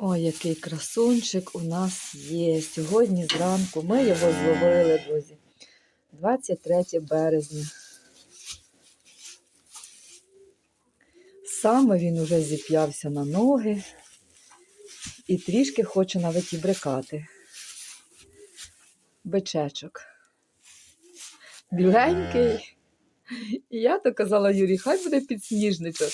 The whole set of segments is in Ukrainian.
Ой, який красунчик у нас є. Сьогодні зранку ми його зловили, друзі. 23 березня. Саме він уже зіп'явся на ноги і трішки хоче навіть і брикати. Бичечок. Біленький. І я то казала Юрій, хай буде підсніжничок.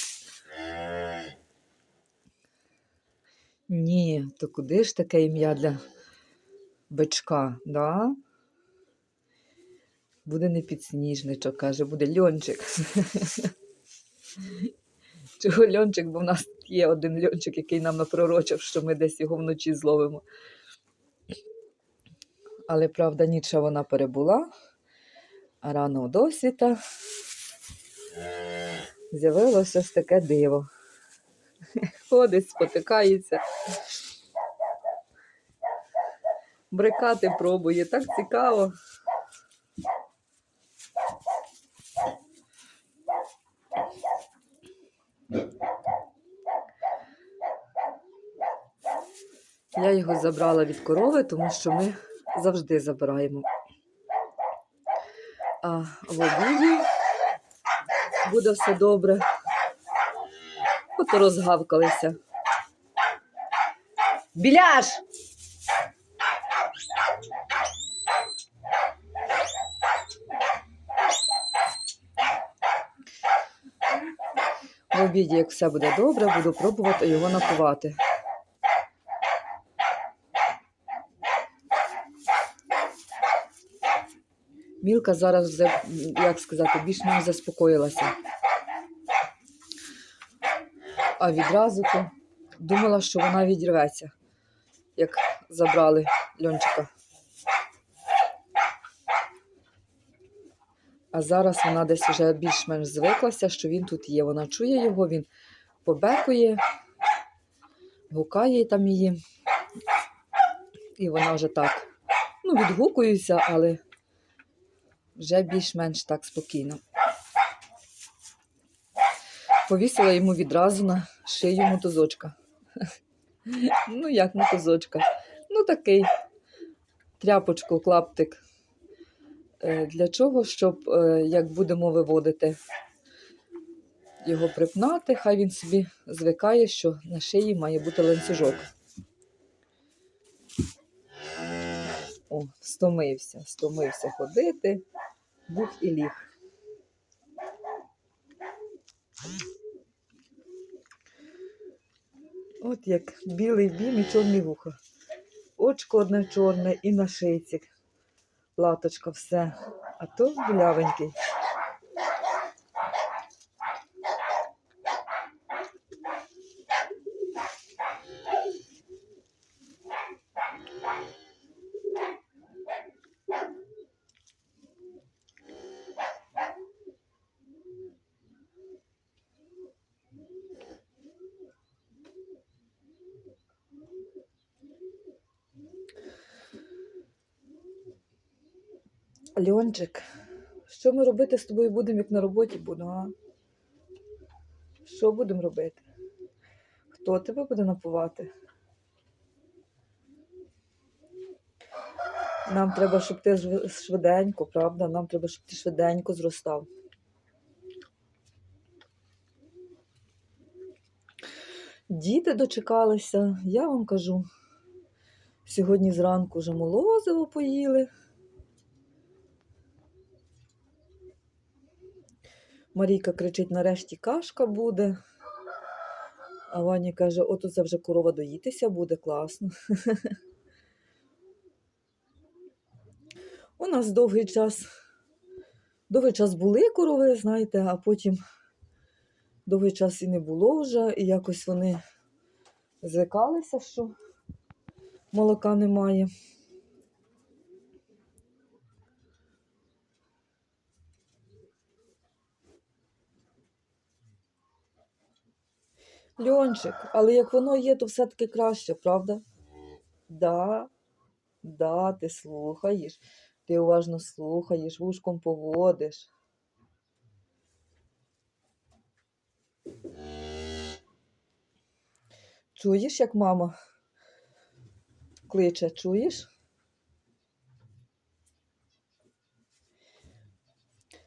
Ні, то куди ж таке ім'я для бичка, да? Буде не підсніжничок, каже, буде льончик. Чого льончик, бо в нас є один льончик, який нам напророчив, що ми десь його вночі зловимо. Але правда, нічого вона перебула, а рано досвіта з'явилося ось таке диво. Ходить, спотикається. Брикати пробує, так цікаво. Я його забрала від корови, тому що ми завжди забираємо. А в обіді буде все добре. От розгавкалися. Біляш! В обіді, як все буде добре, буду пробувати його напувати. Мілка зараз як сказати, більш-менш заспокоїлася. А відразу то думала, що вона відірветься, як забрали льончика. А зараз вона десь вже більш-менш звиклася, що він тут є. Вона чує його, він побекує, гукає там її. І вона вже так, ну, відгукується, але вже більш-менш так спокійно. Повісила йому відразу на шию мотозочка. Ну, як мотозочка? Ну, такий тряпочку, клаптик. Е, Для чого? Щоб, е, як будемо виводити, його припнати, хай він собі звикає, що на шиї має бути ланцюжок. О, стомився, стомився ходити, бух і ліг. От як білий бім і чорний вухо. Очко одне чорне і на шийці. Латочка все. А то білявенький. Льончик, що ми робити з тобою будемо, як на роботі буду, а? Що будемо робити? Хто тебе буде напувати? Нам треба, щоб ти швиденько, правда? Нам треба, щоб ти швиденько зростав. Діти дочекалися, я вам кажу. Сьогодні зранку вже молозиво поїли. Марійка кричить, нарешті кашка буде. А Ваня каже, ото це вже корова доїтися буде, класно. У нас довгий час, довгий час були корови, знаєте, а потім довгий час і не було вже, і якось вони звикалися, що молока немає. Льончик, але як воно є, то все-таки краще, правда? Да, да, ти слухаєш, ти уважно слухаєш, вушком поводиш. Чуєш, як мама кличе, чуєш?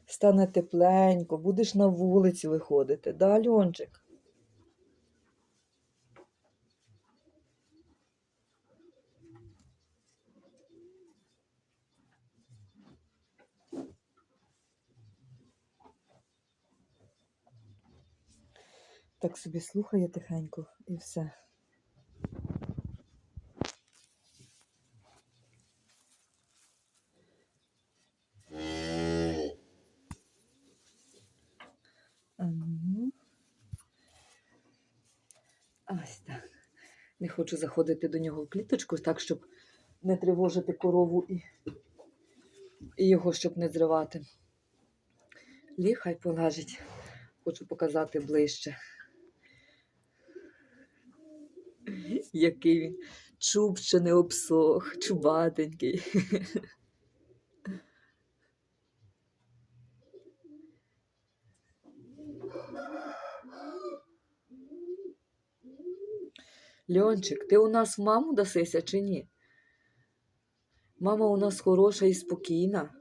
Стане тепленько, будеш на вулиці виходити, да, Альончик? Так собі слухає тихенько і все. Ось так. Не хочу заходити до нього в кліточку, так, щоб не тривожити корову і, і його, щоб не зривати. Ліг хай полежить. Хочу показати ближче. Який він чуб ще не обсох, чубатенький. Льончик, ти у нас маму дасися чи ні? Мама у нас хороша і спокійна.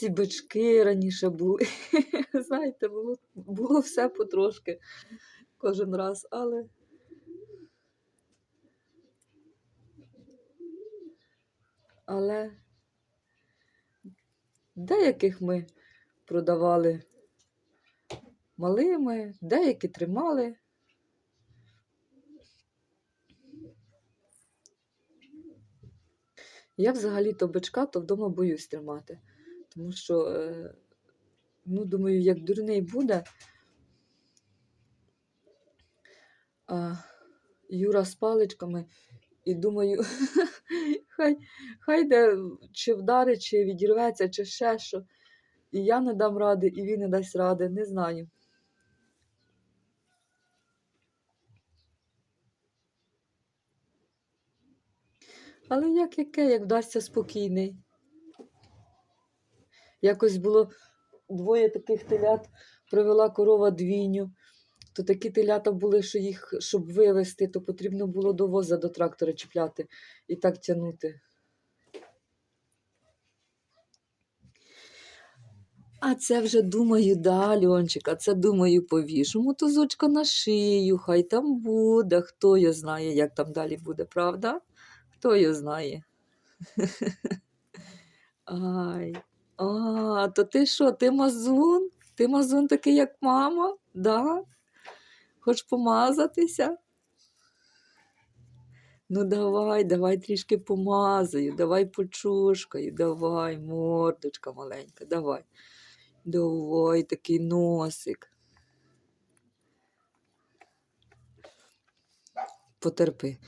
У нас і бички раніше були. Знаєте, було, було все потрошки кожен раз, але. Але деяких ми продавали малими, деякі тримали. Я взагалі-то бичка, то вдома боюсь тримати. Тому що, е, ну, думаю, як дурний буде. Юра з паличками, і думаю, хай, хай де чи вдарить, чи відірветься, чи ще що. І я не дам ради, і він не дасть ради, не знаю. Але як яке, як вдасться спокійний. Якось було двоє таких телят, привела корова двійню. То такі телята були, що їх, щоб вивезти, то потрібно було до воза до трактора чіпляти і так тягнути. А це вже думаю, да, Льончик, а це думаю, повішу мотузочка на шию, хай там буде. Хто його знає, як там далі буде, правда? Хто його знає? Ай. А, то ти що, ти мазун? Ти мазун такий, як мама? Да? Хоч помазатися? Ну, давай, давай трішки помазаю, давай почушкаю, давай, мордочка маленька, давай. Давай такий носик. Потерпи,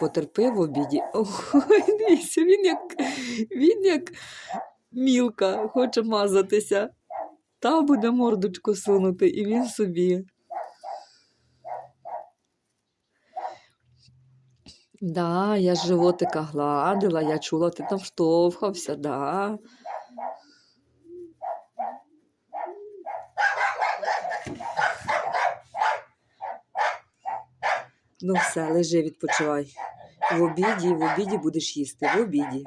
потерпи в обіді. Ой, дивіться, він як, він як мілка, хоче мазатися. Та буде мордочку сунути, і він собі. Да, я животика гладила, я чула, ти там штовхався, да. Ну все, лежи, відпочивай. В обіді, в обіді будеш їсти, в обіді.